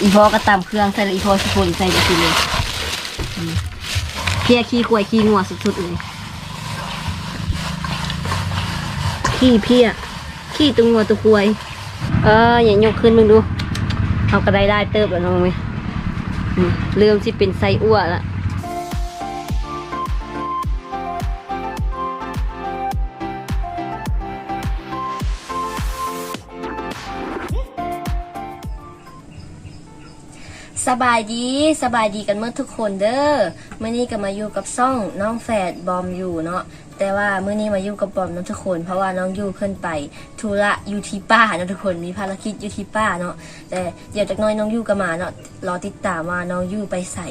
อีพอก็ตำเครื่องใส่แล้วอีพอสิคนใส่ไปสิเลยเพียขี้กล้วยขี้งัวสุดๆเลยขี้เพียขี้ตัวงัวตัวกล้วย เอออย่ายกขึ้นมึงดูเอากระไดได้เติบแล้วน้องไหมอืมเริ่มที่เป็นไส้อั่วละ สบายดีสบายดีกันเมื่อทุกคนเด้อเมื่อนี้ก็มาอยู่กับซ่องน้องแฝดบอมอยู่เนาะแต่ว่าเมื่อนี้มาอยู่กับบอมเนาะทุกคน เพราะว่าน้องอยู่เพิ่นไปธุระอยู่ที่ป้าเนาะทุกคนมีภารกิจอยู่ที่ป้าเนาะแต่เดี๋ยวจากน้อยน้องอยู่ก็มาเนาะรอติดตามว่าน้องอยู่ไปใส่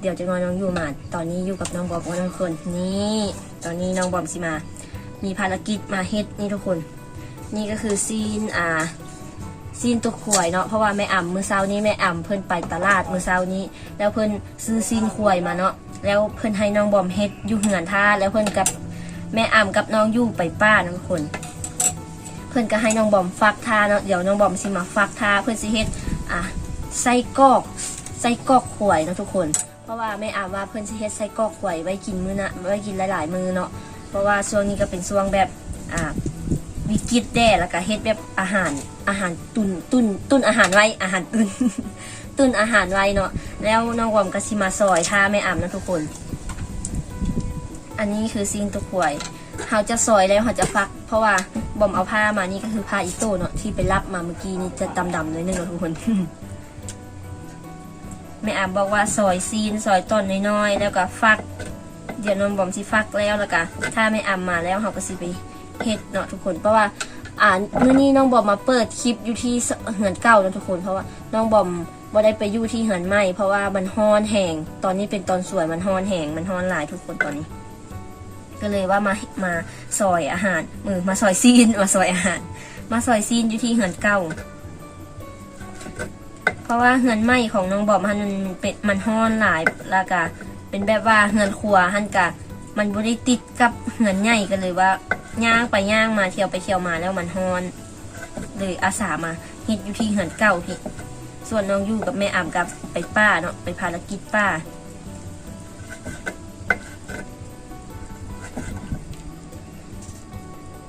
เดี๋ยวจากน้อยน้องอยู่มา ตอนนี้อยู่กับน้องบอมกับน้องคนนี่ตอนนี้น้องบอมสิมา มีภารกิจมาเฮ็ดนี่ทุกคน นี่ก็คือซีนอ่า ซีนตัวขวยเนาะเพราะว่าแม่อ่ำมือเช้านี้แม่อ่ำเพิ่นไปตลาดมือเช้านี้ แล้วเพิ่นซื้อซีนขวยมาเนาะแล้วเพิ่นให้น้องบอมเฮ็ดอยู่เหือนท่าแล้วเพิ่นกับแม่อ่ำกับน้องอยู่ไปป้านะทุกคน เพิ่นก็ให้น้องบอมฟักท่าเนาะเดี๋ยวน้องบอมสิมาฟักท่าเพิ่นสิเฮ็ดอะไส้กอกไส้กอกขวยเนาะทุกคน เพราะว่าแม่อ่ำว่าเพิ่นสิเฮ็ดไส้กอกขวยไว้กินมื้อนะไว้กินหลาย ๆ มื้อเนาะเพราะว่าช่วงนี้ก็เป็นช่วงแบบอ่าวิกฤตแด้แล้วก็เฮ็ดแบบอาหาร อาหารตุนตุนตุนอาหารไว้อาหารตุนตุนอาหารไว้เนาะแล้วน้องวอมก็สิมาซอยท่าแม่อ่ำนะทุกคน อันนี้คือซีนตัวขวยเขาจะซอยแล้วเขาจะฟัก เพราะว่าบอมเอาผ้ามานี่ก็คือผ้าอิโต้เนาะที่ไปรับมาเมื่อกี้นี่จะดำๆเลยนึงเนาะทุกคนแม่อ่ำบอกว่าซอยซีนซอยต้นน้อยๆแล้วก็ฟัก เดี๋ยวน้องบอมสิฟักแล้วแล้วก็ถ้าแม่อ่ำมาแล้วเขาก็สิไปเฮ็ดเนาะทุกคนเพราะว่า อ่านมื้อนี้น้องบอมมาเปิดคลิปอยู่ที่เหือนเก่านะทุกคน เพราะว่าน้องบอมบ่ได้ไปอยู่ที่เหือนใหม่เพราะว่ามันฮ้อนแหงตอนนี้เป็นตอนสวยมันฮ้อนแหงมันฮ้อนหลายทุกคนตอนนี้ ก็เลยว่ามามาซอยอาหารมือมาซอยซีนมาซอยอาหาร มาซอยซีนอยู่ที่เหือนเก่าเพราะว่าเหือนใหม่ของน้องบอมมันเป็นมันฮ้อนหลายแล้วก็เป็นแบบว่าเหือนครัวหันกะมันบ่ได้ติดกับเหือนใหญ่กันเลยว่า ย่างไปย่างมาเที่ยวไปเที่ยวมาแล้วมันฮอนเลยอาสามาเฮ็ดอยู่ที่เหือนเก่าพี่ ส่วนน้องอยู่กับแม่อ่ำกับไปป้าเนาะไปภารกิจป้า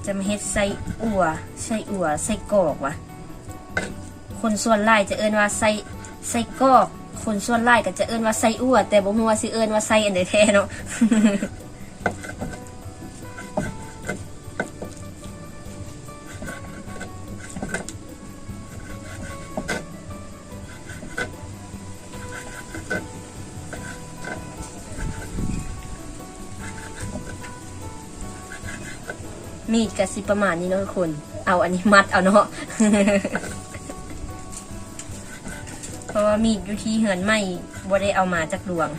จะมาเฮ็ดไส้อั่วไส้อั่วไส้กรอกวะคนส่วนไล่จะเอิ้นว่าไส้ไส้กรอก คนส่วนไล่ก็จะเอิ้นว่าไส้อั่วแต่บ่ฮู้ว่าสิเอิ้นว่าไส้อันใดแท้เนาะ มีดกับสิประมาณนี้เนาะทุกคน เอาอันนี้มัดเอาเนาะ เพราะว่ามีดอยู่ที่เหือนไหมบ่ได้เอามาจากหลวง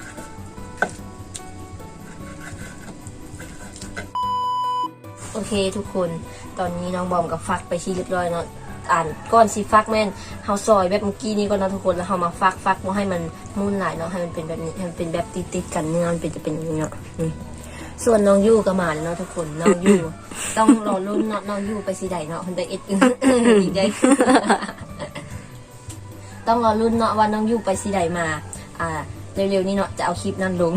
โอเคทุกคน ตอนนี้น้องบอมกับฟักไปที่เรียบร้อยเนาะ อ่านก้อนสีฟักแม่นเฮาซอยแบบเมื่อกี้นี้ก็เนาะทุกคน แล้วเฮามาฟักฟักบ่ให้มันมุ่นหลายเนาะ ให้มันเป็นแบบนี้ ให้มันเป็นแบบติดติดๆกันเนื้อมันเป็นจะเป็นอย่างนี้เนาะนี่ ส่วนน้องยู่ก็มาแล้วเนาะทุกคนน้องยู่ต้องรอรุ่นเนาะน้องยู่ไปสีใดเนาะคนใดเอ็ดอึ้งอีกได้ต้องรอรุ่นเนาะว่าน้องยู่ไปสีใดมา อ่าเร็วๆนี้เนาะจะเอาคลิปนั้นลง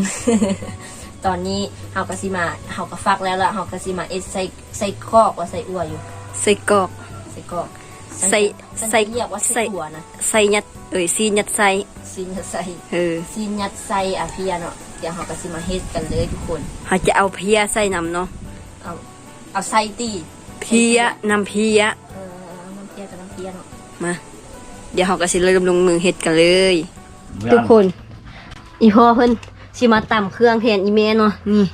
ตอนนี้เฮากะสิมาเฮาก็ฟักแล้วล่ะเฮากะสิมาเอ็ดใส่ใส่กรอกว่าใส่อัวอยู่ ใส่กรอกใส่กรอก ใส่ฉันใส่จะเรียกว่าใส่ใส่อัวนะใส่ยัดเอ้ยซีนยัดใส่ซีนยัดใส่เออซีนยัดใส่อะพี่อะเนาะเดี๋ยวเฮากะสิมาเฮ็ดกันเลยทุกคนเขาจะเอาเพียใส่น้ำเนาะเอาเอาใส่ตีเพียน้ำเพียเออเอาน้ำเพียกับน้ำเพียเนาะมาเดี๋ยวเขาก็สิเริ่มลงมือเฮ็ดกันเลย ทุกคน อีพ่อเพิ่นสิมาตำเครื่องแทนอีแม่เนาะนี่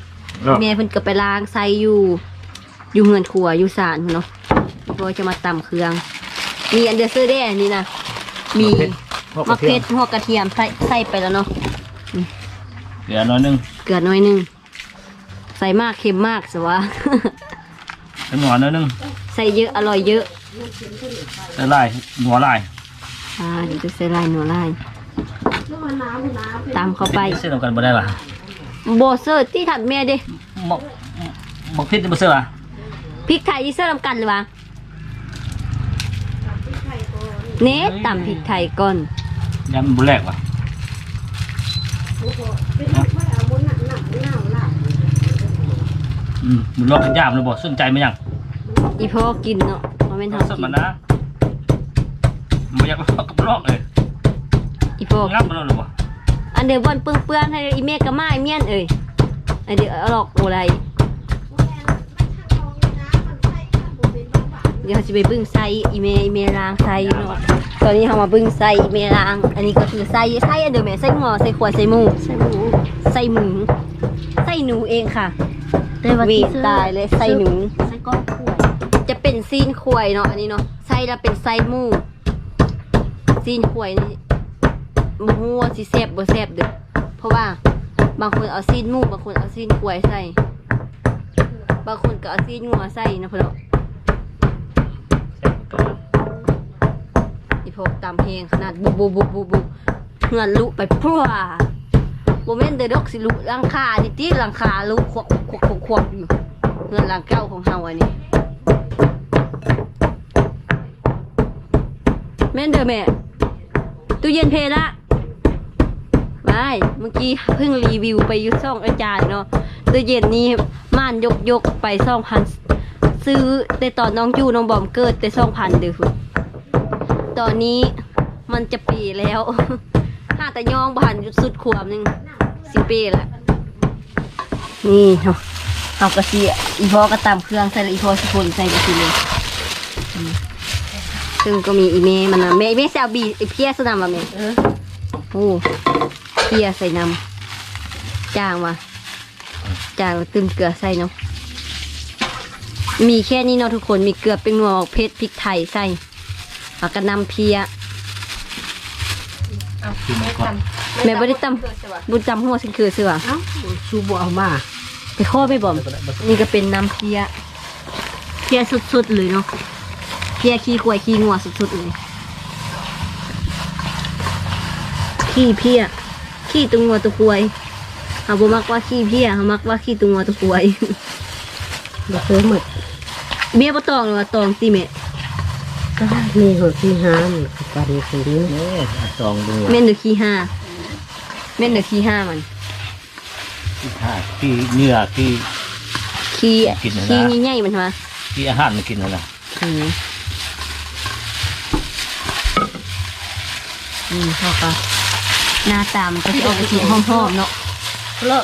แม่เพิ่นก็ไปล้างไส้อยู่ อยู่เฮือนครัวอยู่ศาลเนาะอีพ่อจะมาตำเครื่อง มีอันเดอร์เซอร์แด้นี่นะมีมะเขือหัวกระเทียมใส่ใส่ไปแล้วเนาะเดี๋ยวน้อยหนึงเกลือน้อยหนึงใส่มากเค็มมากสวะเป็นหัวน้อยหนึงใส่เยอะอร่อยเยอะใส่ลายหัวลายอ่าเดี๋ยวจะใส่ลายหนัวลายตามเข้าไปเส้นตรงกันบ่ได้ล่ะโบเซอร์ที่ถัดแม่เด้บอกบอกพิษบ่เสื้ออะพริกไทยอีเซอร์นำกันหรือวะ เนตตำพริกไทยก่อนยำบุแรกว่ะอืมมันรอกันยามเลยบอกสนใจไหมยังอีพ่อกินเนาะบ่แม่นเฮาสดกินมานะมันอยากลอกกับลอกเลยอีพ่องับมันเลยบ่อันเดยวบอนเปื้อนๆให้อีเมกกับมาไอเมียนเอ้ยอันเดี๋ยวเอาหลอกโอไร เดี๋ยวเราจะไปบึ้งไซอีเมอีเมล้างไซเนาะตอนนี้เรามาบึ้งไซอีเมล้าง อันนี้ก็คือไซไซอันเดียวแม่ไซหัวไซขวดไซหมูไซหมูไซหมูไซหนูเองค่ะแต่ว่าเวที่ทซื้อตายเลยไซหนูใส่ก้อนขวดจะเป็นซีนขวยเนาะอันนี้เนาะไส้ละเป็นไส้หมูซีนขวยนี่บฮูว่าสิแซ่บบ่แซ่บเด้อเพราะว่าบางคนเอาซีนหมูบางคนเอาซีนขวยใส่ บางคนก็เอาซีนงัวใส่นะเพื่อนเนาะ พวกตามเพลงขนาดบุบบุบบุบบุบบุบเงินลุไปพรัวโมเมนเดอดอกสิลุหลังคานี่ตีหลังคาลุควักควักควักควักอยู่เงินหลังเก้าของเฮาอันนี้แม่นเด้อแม่ตู้เย็นเพละไม่เมื่อกี้เพิ่งรีวิวไปยุซ่องอาจารย์เนาะตู้เย็นนี้ม่านยกยกไปซ่องพันซื้อแต่ตอนน้องจูน้องบอมเกิดแต่ซ่องพันเด้อ ตอนนี้มันจะปีแล้วห้าแต่ยองบานสุดขวบหนึ่งสิปีแล้วนี่เนาะเอากระเทียอีพอก็ตามเครื่องใส่แล้วอีพอสิคนใส่กระเทียมซึ่งก็มีอีเมมันนะเมย์เมย์จะเอาบีไอเพียสนำมาเมย์เออโอ้เพียใส่นำจางมาจางแล้วตึมเกลือใส่เนาะมีแค่นี้เนาะทุกคนมีเกลือเป็นนัวเพชรพริกไทยใส่ แล้วก็นำเพีย เอาคือมันก่อนแม่บ่ได้ตำ บุญจำหัวสิคือเสือเอ้าชูบัวเอามาไปข้อไปบ่มนี่ก็เป็นน้ำเพีย เพียสุดๆเลยเนาะเพียขี้กล้วยขี้งัวสุดๆเลยขี้เพี้ยขี้ตัวงัวตัวกวยเอาบ่มักว่าขี้เพี้ยเขามักว่าขี้ตัวงัวตัวกวยบ่เคยหมดเมียบ่ตองหรือว่าตองติแม่ ก็มีหัวที่ห้ามกับปลาดีสีนี้นี่จองดูแม่นเดือขี้ห้าแม่นเดือขี้ห้ามันที่ท่าที่เนื้อที่ขี้กินนะขี้ใหญ่ๆมันมาที่อาหารมันกินนั่นแหละอืมอืมเขาก็หน้าตามนก็สิออกไปสีหอมๆเนาะ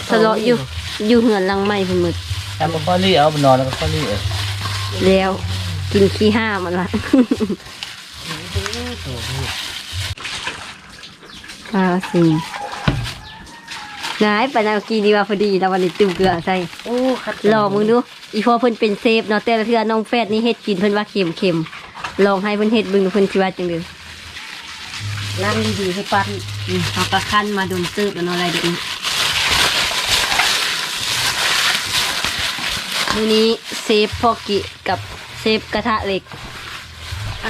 สะเลาะอยู่อยู่เหือนหลังไม้เพิ่นหมดแต่มันก็รีเอามันนอนแล้วก็รีเออแล้ว กินขี้ห้ามันละอ่าสินายไปนากีดีว่าพอดีแล้ววันนี้ติวเกลือใส่โอ้คัดลองมึงดู อีพ่อเพิ่นเป็นเซฟเนาะแต่ละเทื่อน้องแฟดนี่เฮ็ดกินเพิ่นว่าเค็มเค็มลองให้เพิ่นเฮ็ดเบิ่งดูเพิ่นสิว่าจังได๋นั่งดีๆให้ปั้นอืมเขาก็คั่นมาโดนซึบแล้วเนาะอะไรเด็กนี้มื้อนี้เซฟพ่อกิกับ เซฟกระทะเหล็ก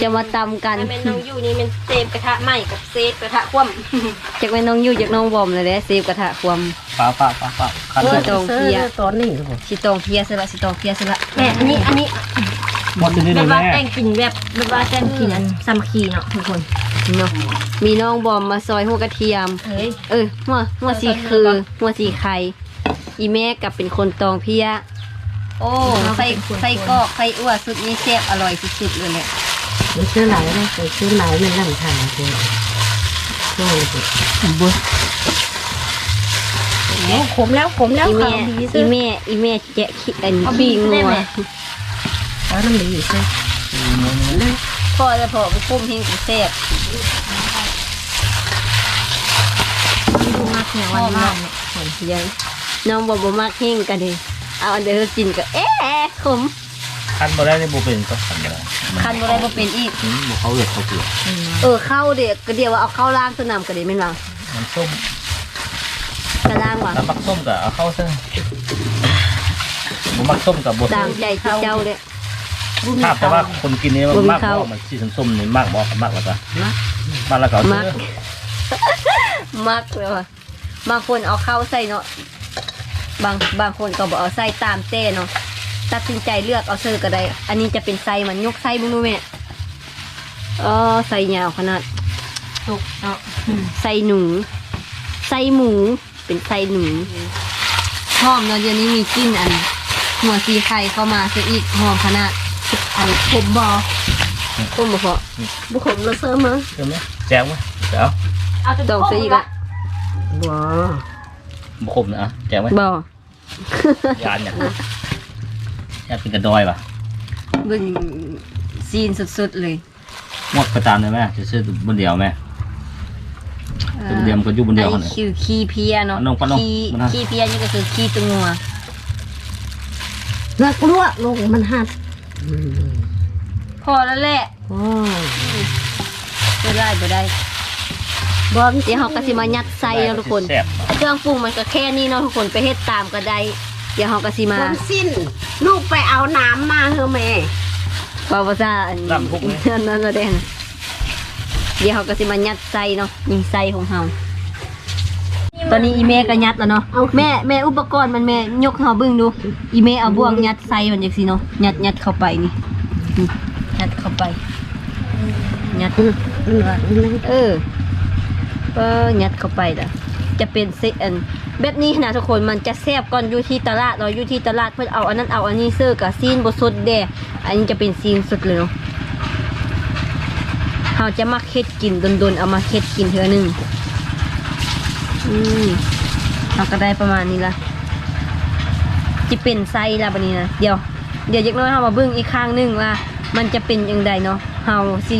จะมาตำกัน แม่น้องอยู่นี่เป็นเซฟกระทะใหม่กับเซฟกระทะคว่ำจากแม่น้องอยู่จากน้องบอมเลยแหละเซฟกระทะความป้าป้าป้าป้าคันเอเลอยตรงเพียตอนนี้ครับสิตองเพียซะละสิตองเพียซะละแม่อันนี้อันนี้หมดที่นี่แบเลยบว่าแม่แต่งกินแบบแบบว่าแต่งกินอันซัมคีเนาะทุกคนเนาะมีน้องบอมมาซอยหัวกระเทียมเฮ้ยเออหัวหัวสีคือหัวสีไข่อีแม่กับเป็นคนตองเพีย โอ้ไส้ไส้กรอกไส้อั่วสุดนี้แซ่บอร่อยสุดๆเลยแหละมันชื่อไหนนะไปชื่อไหนมันนั่งทานเลยช่วยสิโอ้ขมแล้วขมแล้วอีค่ะแม่ดีอีซื้อแม่อีแม่แจะขี้อันเอาบีขี้บได้งัวไหมแล้วน้ำดีใช่พ่อจะพอไปปุ้มเฮงกูแซ่บดูมากเนี่ยวันมากเนี่ยหอมเพียงน้องบอกบ่มากเฮงกันเลย เอาอันเดียวกินก็เอ๊ะขมคันบ่ได้ในบุเป็นก็คันบ่ได้คันบ่ได้บ่เป็นอีกอืมบ่เขาเลยเขาเกลือเออเข้าเด็กก็เดียวว่าเอาเข้าล่างสนามก็ดีแม่นว่ามันส้มกระล่างว่ะถ้ามักส้มก็เอาเข้าซะบ่มักส้มกับบ่ตามใจที่เจ้าเด้ภาพแต่ว่าคนกินนี่มันบ่มีมากข้าวบ่มันสีส้มๆนี่มากบ่มากแล้วก็มากแล้วก็เอามักเถอะมักเลยว่ะบางคนเอาเข้าใส่เนาะ บางบางคนก็บอกเอาใส่ตามเต้เนาะตัดสินใจเลือกเอาเซอร์ก็ได้ อันนี้จะเป็นไซมันยกไซมึงดูแม่อ๋อไซยาวขนาดสุกเนาะใส่หนูใส่หมู เป็นใส่หนูหอมเนาะเดี๋ยวนี้มีกลิ่นอัน หัวสีไข่เข้ามาซะอีกหอมขนาดอันผมบอผมบ่พอบุขมเราเสริมมั้งเติมไหมแจ้วไหมเดี๋ยวดองซะอีกละว้าบุคมนะอะแจ้วไหมบ่ ยานเนี่ยยานเป็นกระดอยป่ะเบิ่งซีนสุดๆเลยหมดประจานเลยไหมจะซื้อบนเดียวไหมซื้อบนเดียวมันก็อยู่บนเดียวไอ้กันเลยคือขี้เพียเนาะปะนงปะนงขี้ปะนงขี้เพียนี่ก็คือขี้ตัวงัวเลือกลวกลงมันหัดอืมพอแล้วแหละโอ้บ่ได้บ่ได้บอลเดี๋ยวเราก็สิมายัดใส่เนาะทุกคนแซ่บ เครื่องปรุงมันก็แค่นี้เนาะทุกคนไปเฮ็ดตามก็ได้เดี๋ยวเราก็สิมาบอลสิ้น ลูกไปเอาน้ำมาเถอะแม่เป่าภาษาอันลำพุกไหม นั่นนั่นนั่นเองเดี๋ยวเราก็สิมายัดใส่เนาะยิงใส่ของเราตอนนี้อีเมก็ยัดแล้วเนาะแม่แม่อุปกรณ์มันแม่ยกเฮาเบิ่งดู อีเมเอาบ่วงยัดใส่มันจังซี่เนาะยัดยัดเข้าไปนี่นี่ยัดเข้าไปยัดเหลือเลยเออก็ยัดเข้าไปละ จะเป็นเซตอันแบบนี้นะทุกคนมันจะแซ่บก่อนอยู่ที่ตลาดเราอยู่ที่ตลาดเพื่อเอาอันนั้นเอาอันนี้ซื้อกับซีนบสดแดอันนี้จะเป็นซีนสดเลยเนาะเราจะมาเค็ดกินดนๆเอามาเค็ดกินเทื่อหนึงอืมเราก็ได้ประมาณนี้ละจะเป็นไซส้ละบันนี้นะเดี๋ยวเดี๋ยวจักน้อยเรามาเบิ่งอีกข้างหนึงว่ามันจะเป็นยังไงเนาะเฮาสิ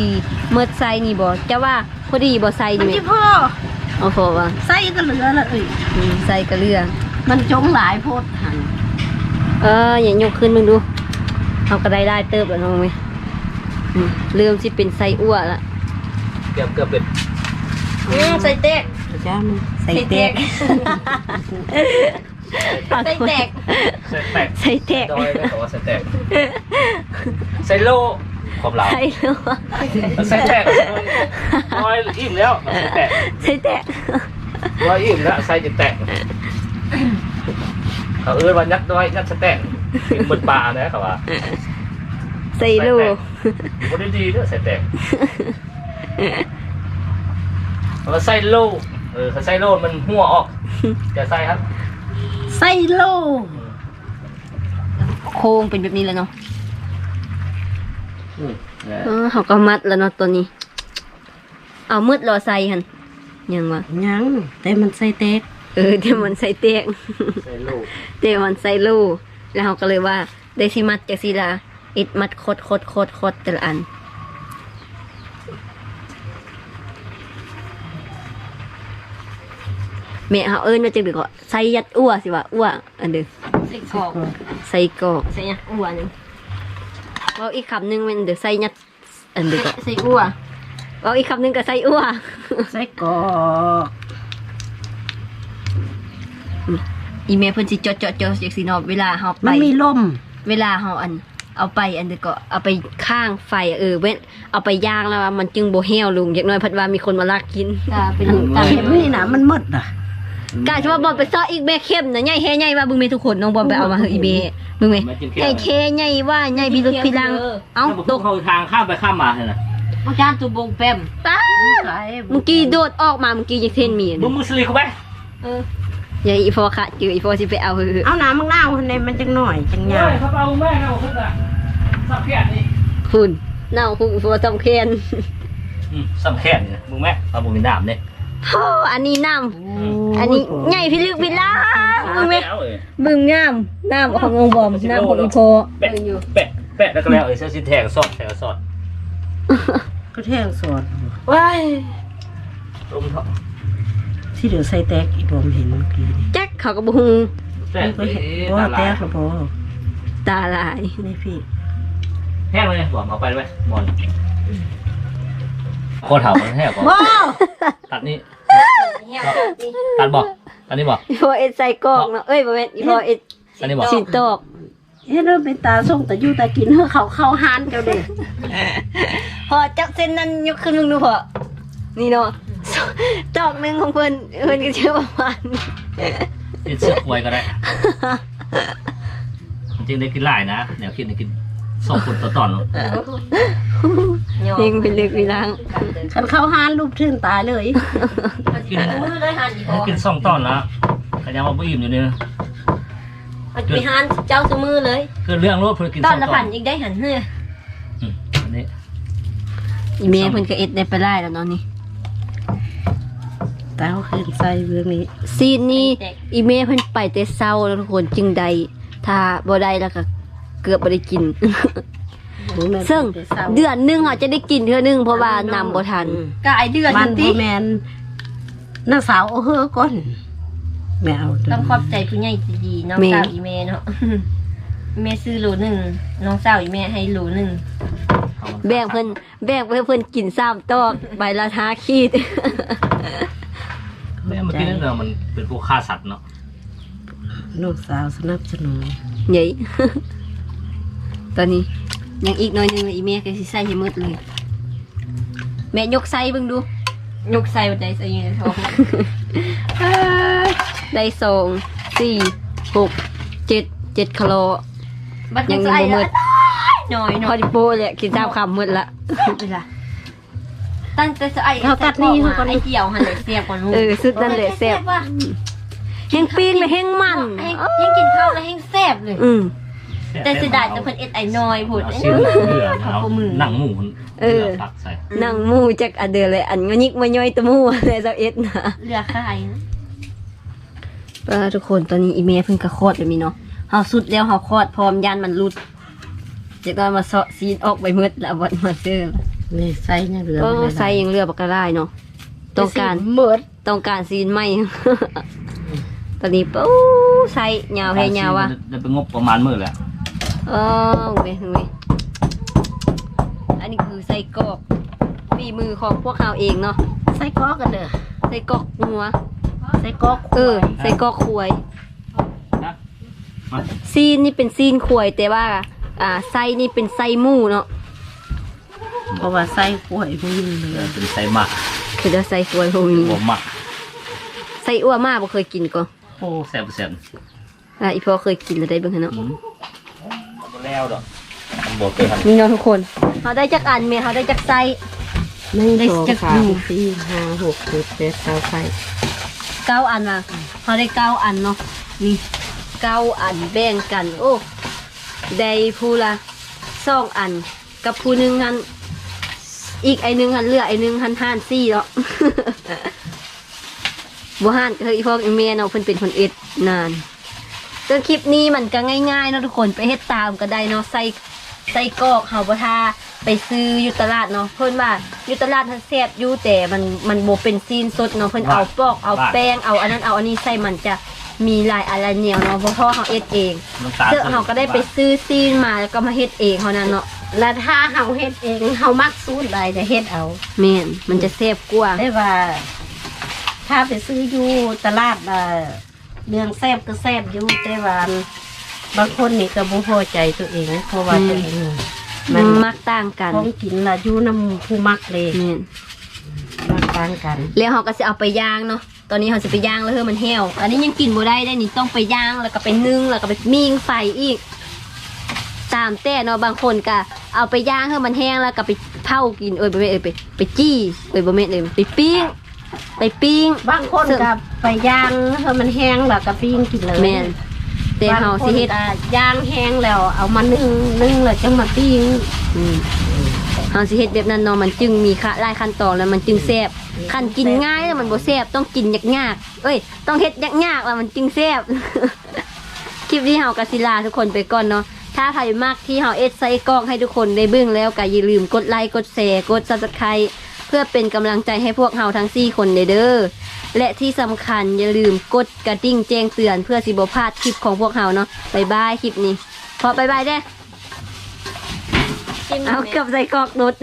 เมิดไส้นี่บ่จะว่าพอดีบ่ไส้มันนี่จะพอ เอาพอว่าไส้ก็เหลือละเอ้ยอืมใส่กระเลือ มันจงหลายโพดหันเอออย่ายกขึ้นมึงดูเอากระไดได้เติบแล้วน้องไหมอืมเริ่มสิเป็นไส้อั่วละเกือบเกือบเป็นใส่แตกจ้ามันใส่แตก ใส่แตกใส่แตกใส่แตก ดอยไม่บอกว่าใส่แตกใส่โล ความเหลาใส่แล้วใส่แตกดอยอิ่มแล้วใส่แตกใส่แตกดอยอิ่มแล้วใส่จะแตกเขาเอ้ยว่ายัดดอยยัดสแตกกินบนป่านะเขาว่าใส่ลูกบนดีๆด้วยใส่แตกเขาใส่โลเออเขาใส่โลมันหัวออกจะใส่ครับ ไส้โลโค้งเป็นแบบนี้แล้วเนาะอืม เนี่ยเออเขาก็มัดแล้วเนาะตัวนี้ เอามืดรอใส่หันยังวะยังแต่มันใส่เต็กเออเดี๋ยวมันใส่แตกใส่โลเดมันไซลูแล้วเขาก็เลยว่าได้สิมัดจากศิลาอิดมัดโคดโคดโคดโคดแต่ละอันแม่เขาเอิ้นมาจากเด็กก็ใส่ยัดอ้วสิวะอ้วอันเด้อใส่กรอกใส่กรอกใส่ยัดอ้วหนึง ว่าอีกคำหนึงมันเดี๋ยวใส่ยัดอันเด้อก็ใส่อ้วว่าอีกคำหนึงก็ใส่อ้วใส่กรอกอีเมลเพิ่นสิจดจดจดจากสิเนอเวลาเฮาไปมันมีลม เวลาเฮาอัน เอาไปอันเดียวก็เอาไปข้างไฟเออเว้นเอาไปย่างแล้วว่ามันจึงโบเฮวลุงอย่างน้อยเพัดว่ามีคนมาลากกินเป็นอันเข็มนี่นะมันมืดอะ กาชว่าบอลไปซ้ออีกแม่เข้มนะใหญ่แฮ่ใหญ่ว่าบึงเมทุกคนน้องบอลไปเอามาเฮอะอีเบบึงเมมากินใหญ่เที่ยเทใหญ่ว่าใหญ่พิลุกพิลัง เอ้าตตกกเขาทางข้ามไปข้ามมาเลยนะอาจารย์ตุบงแปมตาใส่เมื่อกี้โดดออกมาเมื่อกี้ยังเทนมีมึงมุสลิมเขาไปเอออย่าอีพอค่ะจืออีพอสิไปเอาเฮอะเอาน้ำมังนาวในมันจังหน่อยจังยาวเขาเอาแม่เอาขึ้นอะสับแขนนี่คุณเน่าคุณอีพอต้องเคนสับแขนนี่มึงแม่เอาบุญน้ำเนี่ย โอ้อันนี้น้ำอันนี้ใหญ่พิลึกพิลังบึงเมแล้วเอ้ยบึงงามน้ำขององค์บอมน้ำของอีโพแปะแปะแปะแล้วก็แล้วเอ้ยเสื้อสีแทงสอดแทงสอดก็แท่งสดว้ายลมเถาะที่เดี๋ยวใส่แตกอีกผมเห็นเมื่อกี้นี่แจ็คเขาก็บุงแปะนี่ก็เห็นว่าแตกหรือเปล่าตาลายนี่พี่แห้งเลยบอกเอาไปไหมบอล โคตรเถามันแห้งก่อนว้าตัดนี่ตัดบอกตัดนี่บอกอีโพเอ็ดใส่กอกเนาะเอ้ยบ่แม่นอีโพเอ็ดตัดนี่บอกสินตอกเฮ้ยเริ่มเป็นตาส่งแต่อยู่แต่กินเพื่อเขาเข้าหานเจ้าเด็กพอจับเส้นนั้นยกขึ้นมึงดูพอนี่เนาะตอกหนึงของเพิ่นเพิ่นก็เชื่อประมาณนี้กินเสื้อควยก็ได้จริงๆได้กินหลายนะแนวคิดได้กิน สองคนต่อตอนเนาะเพลงเป็นเล็กวิลังคันเข้าหานรูปทื่นตายเลยกินมือเลยหันอีพอกินสองตอนละก็ยังว่าบ่อิ่มอยู่เนี่ยมันไปหันเจ้าสมือเลยคือเรื่องรถเพิ่นกินตสออนงตละอพันนอีกได้หันเฮ้ยอืมอันนี้อีเมเพิ่นก็เอ็ดได้ไปได้แล้วเนาะนี่เต้าขึ้นใส่เรื่องนี้ซีนนี้อีเมเพิ่นไปแต่เช้าแล้วทุกคนจึงใดถ้าบ่ได้แล้วก็ เกือบบ่ได้กิน ซึ่งเดือนหนึงเขาจะได้กินเทื่อหนึงเพราะว่านำบ่ทัน กายเดือนมันติบ่แมนน้าสาวเอาเฮอก่อนแมวต้องขอบใจผู้ใหญ่ใจดีน้องแม่ สาวอีเมเนาะแม่ซื้อโหลหนึ่งน้องสาวอีเมให้โหลหนึ่งแบ่งเพิ่นแบ่งเพื่อเพิ่นกินซ้ำตอกใบละห้าขีด แม่เมื่อกี้นั่นเรื่องมันเป็นพวกฆ่าสัตว์เนาะน้องสาวสนับสนุน ใหญ่ ตอนนี้ยังอีกหน้อยหนึงเลยอีเมก็สิใส่ให้หมดเลย แม่ยกใส่เบิ่งดู ยกใส่บันไดใส่อยืนท้องได้สองสี่หกเจ็ดเจ็ดคโล บัดยังใส่บ่หมแล้วดหน่อยหพน่ออยดิโปเลยกินซ้ำคำหมดละ เวลาตั้งแต่จะไอ้ไอ้เกี่ยวหันเลยเสียบก่อนลูกเออสุดนั่นแหละแซ่บว่ะแห้งปิ้งเลยแห้งมัน แห้งแห้งกินข้าวแล้วแห้งแซ่บเลย อืม แต่เสียดายแต่เพิ่นเอ็ดไอ้น้อยพูด เอาเอ้ยชิ้นเลือดเขาเอาก็มือ หนังหมูมันเออ ตักใส่นั่งหมูจากอันเดือเลยอันงยิกมาย่อยตะหมูอะไรเจ้าเอ็ดนะเรือข่ายนะป้าทุกคนตอนนี้อีเมลเพิ่งกระคลอดแบบนี้เนาะเฮาสุดแล้วเฮาคลอดพร้อมยันมันรุดจะก็มาเสาะซีนออกไปมืดแล้ววันมาเจอนี่ใส่ยังเหลือก็ใส่ยังเรือปากกระได้เนาะต้องการเมิดต้องการซีนไหม ตอนนี้ปู้ใส่ยาวให้ยาวว่ะได้ไปงบประมาณมื้อแหละ เออเว้ยเว้ยอันนี้คือใส่กรอกฝีมือของพวกเราเองเนาะใส่กอกกันเด้อใส่กรอกงัวใส่กอกเออใส่กรอกขวยนะมาซีนนี่เป็นซีนขวยแต่ว่า อ่าไส้นี่เป็นไส้หมูเนาะเพราะว่าใส่กล้วยบ่มีเหลืเดี๋อยวเป็นไส้หมักคือจะไส้ขวยพวกนี้บ่หมักไส้อ้วนมากบ่เคยกินก็โอ้แซ่บแซ่บอะอีพ่อเคยกินแล้วได้เบ้างเนาะอืมบ่ แล้วดอกบ่เคยทำนี่เนาะทุกคนเขาได้จักอันเมเขาได้จักไส้หนึ่งได้สองจักสาหนึ่มงสี่ห้าหกเจ็ดแปดเก้าไข่เก้าอันอะเขาได้เก้าอันเนาะนี่เก้าอันแบ่งกัน โอ้ได้ผู้ละสองอัน กับผู้หนึ่งหันอีกไอหนึ่งหันเหลือไอหนึ่งหันห้านซี่เนาะ บ่ห้านก็คืออีพวกอีเมยเนาะเพิ่นเป็นคนเอ็ดนาน ซึ่งคลิปนี้มันก็ง่ายๆเนาะทุกคนไปเฮ็ดตามก็ได้เนาะใส่ใส่กรอกเฮาบ่ทาไปซื้ออยู่ตลาดเนาะเพิ่นว่าอยู่ตลาดมันแซ่บอยู่แต่มันมันบ่เป็นซีนสดเนาะเพิ่นเอาปอกเอาแป้งเอาอันนั้นเอาอันนี้ใส่มันจะมีหลายอะไรเหนียวเนาะเพราะพ่อเขาเอ็ดเองน้ำตาลซึ่งเฮาก็ได้ไปซื้อซีนมาแล้วก็มาเฮ็ดเองเท่านั้นเนาะแล้วถ้าเฮาเฮ็ดเองเฮามักสูตรใดจะเฮ็ดเอาแม่นมันจะแซ่บกว่าได้ว่า ถ้าไปซื้ออยู่ตลาดน่ะ เรื่องแซ่บก็แซ่บอยู่แต่ว่าบางคนนี่ก็บ่พอใจตัวเองเพราะว่าตัวเองมัมันนมักต่างกันของกินล่ะอยู่น้ำผู้มักเลยแม่นมักต่างกัน แล้วเขาก็จะเอาไปย่างเนาะ ตอนนี้เขาจะไปย่างแล้วเฮ้ยมันแห้ว อันนี้ยังกินบ่ได้ได้นี่ต้องไปย่างแล้วก็ไปนึ่งแล้วก็ไปมิ่งไฟอีก ตามแต่เนาะบางคนก็เอาไปย่างเฮ้ยมันแห้งแล้วก็ไปเผากินเอ้ยบ่แม่นเอ้ยไปไปจี้เอ้ยบ่แม่นเอ้ยไปปิ้ง ไปปิ้ง บางคนก็ไปย่างให้มันแห้งแล้วก็ปิ้งกินเลยแม่นแต่เฮาสิเฮ็ดบงคนก็ย่างแห้งแล้ว เอามานึ่งนึ่งแล้วจังมาปิ้งอืมเฮาสิเฮ็ดแบบนั้นเนาะมันจึงมีค่ะหลายขั้นตอนแล้วมันจึงแซ่บคันกินง่ายแล้วมันบ่แซ่บต้องกินยากๆเอ้ย ต้องเฮ็ดยากๆแล้วมันจึงแซ่บ คลิปนี้เฮากะสิลาทุกคนไปก่อนเนาะ ถ้าใครมากที่เฮาเอ็ดใส่กล้องให้ทุกคนได้เบิ่งแล้วก็อย่าลืมกดไลค์ กดแชร์ กด Subscribe เพื่อเป็นกำลังใจให้พวกเฮาทั้ง4คนเด้อเด้อและที่สำคัญอย่าลืมกดกระดิ่งแจ้งเตือนเพื่อสิบ่พลาดคลิปของพวกเฮาเนาะบ๊ายบายคลิปนี้ พอบายบายเด้อเอาเกับใส่กรอกนุด